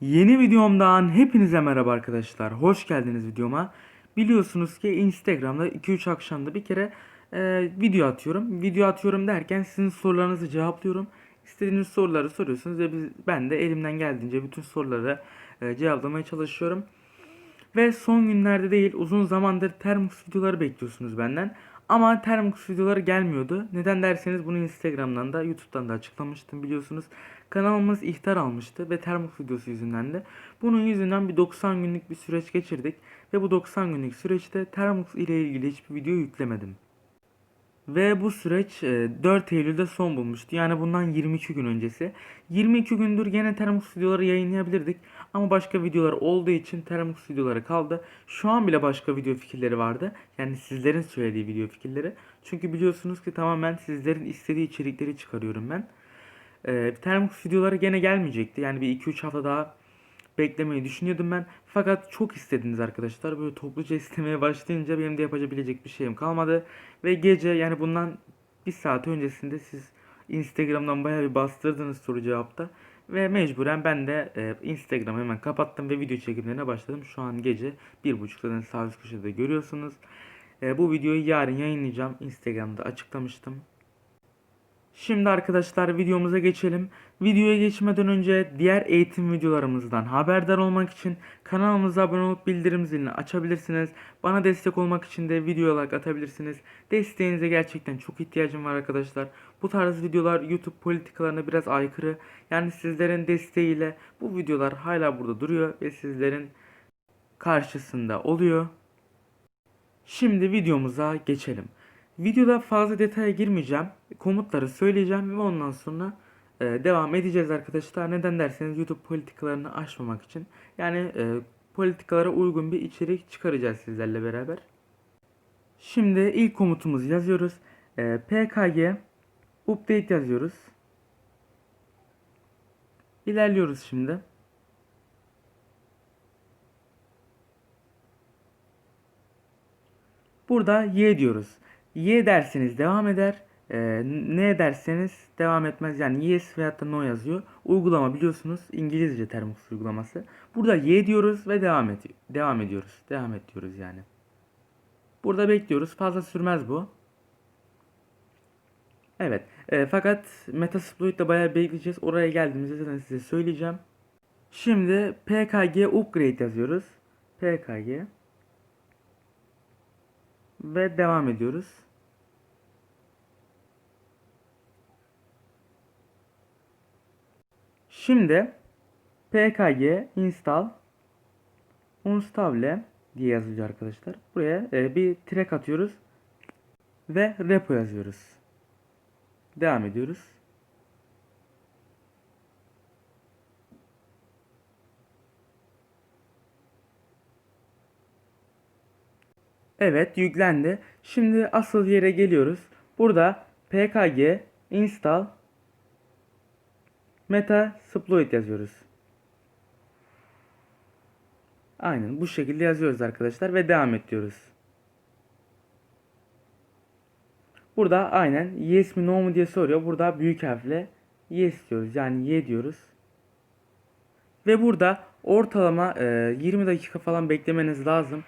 Yeni videomdan hepinize merhaba arkadaşlar. Hoş geldiniz videoma. Biliyorsunuz ki Instagram'da 2-3 akşamda bir kere e, video atıyorum. Video atıyorum derken sizin sorularınızı cevaplıyorum. İstediğiniz soruları soruyorsunuz ve biz, ben de elimden geldiğince bütün soruları e, cevaplamaya çalışıyorum. Ve son günlerde değil uzun zamandır Termux videoları bekliyorsunuz benden. Ama Termux videoları gelmiyordu. Neden derseniz bunu Instagram'dan da YouTube'dan da açıklamıştım biliyorsunuz. Kanalımız ihtar almıştı ve Termux videosu yüzünden de. Bunun yüzünden bir 90 günlük bir süreç geçirdik. Ve bu 90 günlük süreçte Termux ile ilgili hiçbir video yüklemedim. Ve bu süreç e, 4 Eylül'de son bulmuştu. Yani bundan 22 gün öncesi. 22 gündür gene Termux videoları yayınlayabilirdik. Ama başka videolar olduğu için Termux videoları kaldı. Şu an bile başka video fikirleri vardı. Yani sizlerin söylediği video fikirleri. Çünkü biliyorsunuz ki tamamen sizlerin istediği içerikleri çıkarıyorum ben. E, Termux videoları gene gelmeyecekti. Yani bir 2-3 hafta daha beklemeyi düşünüyordum ben. Fakat çok istediniz arkadaşlar. Böyle topluca istemeye başlayınca benim de yapabilecek bir şeyim kalmadı. Ve gece yani bundan bir saat öncesinde siz Instagram'dan bayağı bir bastırdınız soru cevapta. Ve mecburen ben de e, Instagram'ı hemen kapattım ve video çekimlerine başladım. Şu an gece 1.30'da sağ üst köşede görüyorsunuz. E, bu videoyu yarın yayınlayacağım. Instagram'da açıklamıştım. Şimdi arkadaşlar videomuza geçelim. Videoya geçmeden önce diğer eğitim videolarımızdan haberdar olmak için kanalımıza abone olup bildirim zilini açabilirsiniz. Bana destek olmak için de video like atabilirsiniz. Desteğinize gerçekten çok ihtiyacım var arkadaşlar. Bu tarz videolar YouTube politikalarına biraz aykırı. Yani sizlerin desteğiyle bu videolar hala burada duruyor ve sizlerin karşısında oluyor. Şimdi videomuza geçelim. Videoda fazla detaya girmeyeceğim. Komutları söyleyeceğim ve ondan sonra e, devam edeceğiz arkadaşlar. Neden derseniz YouTube politikalarını aşmamak için. Yani e, politikalara uygun bir içerik çıkaracağız sizlerle beraber. Şimdi ilk komutumuzu yazıyoruz. E, pkg update yazıyoruz. İlerliyoruz şimdi. Burada y diyoruz. Y derseniz devam eder. Ee, ne derseniz devam etmez. Yani yes veyahut da no yazıyor. Uygulama biliyorsunuz İngilizce Termux uygulaması. Burada y diyoruz ve devam et devam ediyoruz. Devam et diyoruz yani. Burada bekliyoruz. Fazla sürmez bu. Evet. E, fakat Metasploit'te bayağı bekleyeceğiz. Oraya geldiğimizde zaten size söyleyeceğim. Şimdi pkg upgrade yazıyoruz. pkg ve devam ediyoruz. Şimdi pkg install unstable diye yazılıyor arkadaşlar. Buraya e, bir track atıyoruz ve repo yazıyoruz. Devam ediyoruz. Evet yüklendi. Şimdi asıl yere geliyoruz. Burada pkg install metasploit yazıyoruz. Aynen bu şekilde yazıyoruz arkadaşlar ve devam et diyoruz. Burada aynen yes mi no mu diye soruyor. Burada büyük harfle yes diyoruz. Yani y diyoruz. Ve burada ortalama e, 20 dakika falan beklemeniz lazım.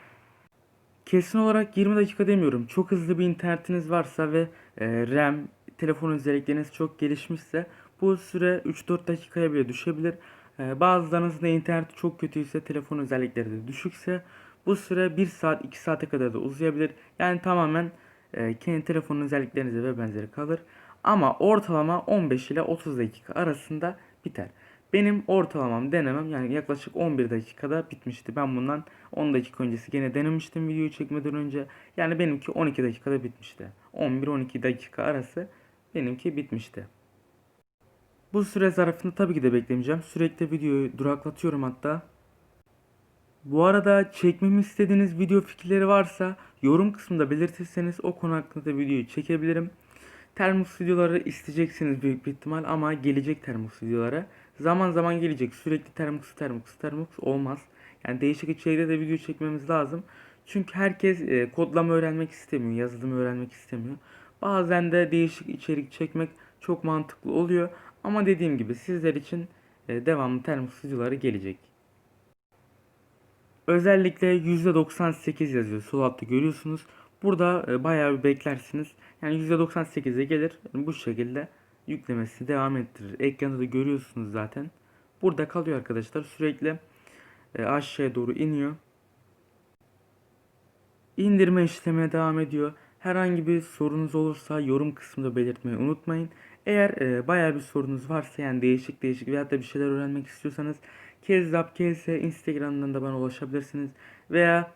Kesin olarak 20 dakika demiyorum. Çok hızlı bir internetiniz varsa ve e, RAM, telefon özellikleriniz çok gelişmişse bu süre 3-4 dakikaya bile düşebilir. E, bazılarınızın da interneti çok kötüyse, telefon özellikleri de düşükse bu süre 1 saat 2 saate kadar da uzayabilir. Yani tamamen e, kendi telefonun özelliklerinize ve benzeri kalır. Ama ortalama 15 ile 30 dakika arasında biter. Benim ortalamam denemem yani yaklaşık 11 dakikada bitmişti. Ben bundan 10 dakika öncesi gene denemiştim videoyu çekmeden önce. Yani benimki 12 dakikada bitmişti. 11-12 dakika arası benimki bitmişti. Bu süre zarfında tabii ki de beklemeyeceğim. Sürekli videoyu duraklatıyorum hatta. Bu arada çekmemi istediğiniz video fikirleri varsa yorum kısmında belirtirseniz o konu hakkında da videoyu çekebilirim. Termux videoları isteyeceksiniz büyük bir ihtimal ama gelecek Termux videoları. Zaman zaman gelecek. Sürekli Termux, Termux, Termux olmaz. Yani değişik içerikte de video çekmemiz lazım. Çünkü herkes e, kodlama öğrenmek istemiyor, yazılımı öğrenmek istemiyor. Bazen de değişik içerik çekmek çok mantıklı oluyor. Ama dediğim gibi sizler için e, devamlı Termux videoları gelecek. Özellikle %98 yazıyor. Sol altta görüyorsunuz. Burada e, bayağı bir beklersiniz. Yani %98'e gelir. Bu şekilde yüklemesi devam ettirir. Ekranda da görüyorsunuz zaten. Burada kalıyor arkadaşlar. Sürekli e, aşağıya doğru iniyor. İndirme işlemine devam ediyor. Herhangi bir sorunuz olursa yorum kısmında belirtmeyi unutmayın. Eğer e, bayağı bir sorunuz varsa yani değişik değişik veyahut da bir şeyler öğrenmek istiyorsanız Kezzap KS Instagram'dan da bana ulaşabilirsiniz. Veya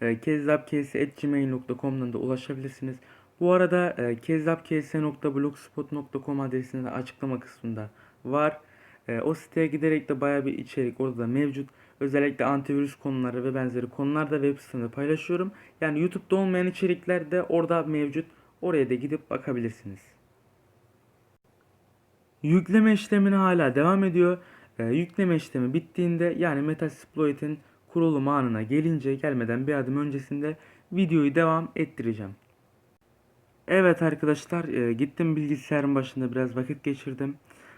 e, kezzapks.gmail.com'dan da ulaşabilirsiniz. Bu arada e, kezzapks.blogspot.com adresinde de açıklama kısmında var. E, o siteye giderek de bayağı bir içerik orada da mevcut. Özellikle antivirüs konuları ve benzeri konularda web sitemde paylaşıyorum. Yani YouTube'da olmayan içerikler de orada mevcut. Oraya da gidip bakabilirsiniz. Yükleme işlemine hala devam ediyor. Ee, yükleme işlemi bittiğinde yani Metasploit'in kurulum anına gelince gelmeden bir adım öncesinde videoyu devam ettireceğim. Evet arkadaşlar e, gittim bilgisayarın başında biraz vakit geçirdim.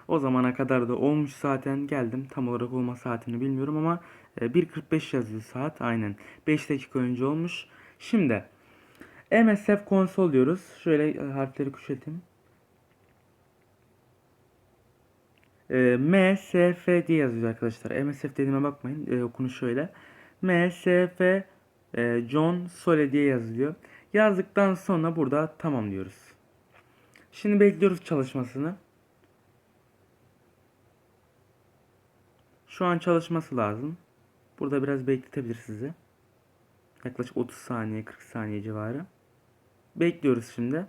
O zamana kadar da olmuş zaten geldim. Tam olarak olma saatini bilmiyorum ama e, 1.45 yazıyor saat aynen. 5 dakika önce olmuş. Şimdi MSF konsol diyoruz. Şöyle e, harfleri küçülteyim. E, MSF diye yazıyor arkadaşlar. MSF dediğime bakmayın. E, okunu şöyle. MSF e, John Sole diye yazılıyor. Yazdıktan sonra burada tamam diyoruz. Şimdi bekliyoruz çalışmasını. Şu an çalışması lazım. Burada biraz bekletebilir sizi. Yaklaşık 30 saniye 40 saniye civarı. Bekliyoruz şimdi.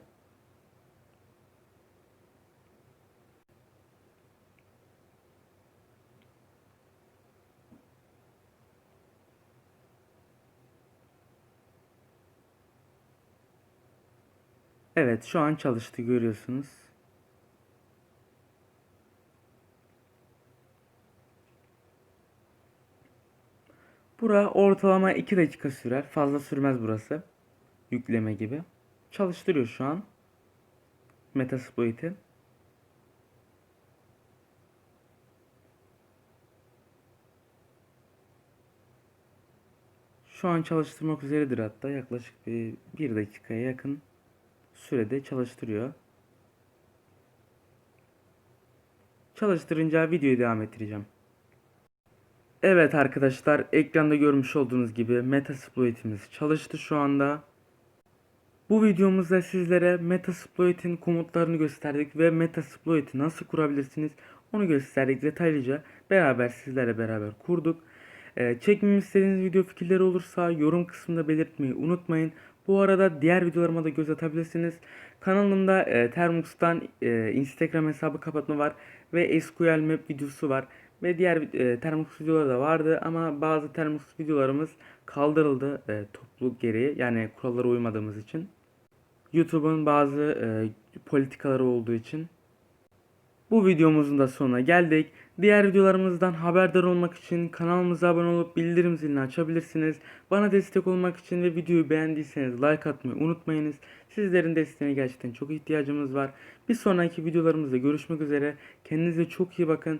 Evet şu an çalıştı görüyorsunuz. Bura ortalama 2 dakika sürer. Fazla sürmez burası. Yükleme gibi. Çalıştırıyor şu an. Metasploit'i. Şu an çalıştırmak üzeredir hatta. Yaklaşık bir, bir dakikaya yakın sürede çalıştırıyor. Çalıştırınca videoyu devam ettireceğim. Evet arkadaşlar ekranda görmüş olduğunuz gibi Metasploit'imiz çalıştı şu anda. Bu videomuzda sizlere Metasploit'in komutlarını gösterdik ve Metasploit'i nasıl kurabilirsiniz onu gösterdik detaylıca beraber sizlerle beraber kurduk. Ee, çekmemi istediğiniz video fikirleri olursa yorum kısmında belirtmeyi unutmayın. Bu arada diğer videolarıma da göz atabilirsiniz. Kanalımda e, Termux'tan e, Instagram hesabı kapatma var ve SQL Map videosu var. Ve diğer e, Termux videoları da vardı ama bazı Termux videolarımız kaldırıldı e, topluluk gereği yani kurallara uymadığımız için. YouTube'un bazı e, politikaları olduğu için. Bu videomuzun da sonuna geldik. Diğer videolarımızdan haberdar olmak için kanalımıza abone olup bildirim zilini açabilirsiniz. Bana destek olmak için ve videoyu beğendiyseniz like atmayı unutmayınız. Sizlerin desteğine gerçekten çok ihtiyacımız var. Bir sonraki videolarımızda görüşmek üzere. Kendinize çok iyi bakın.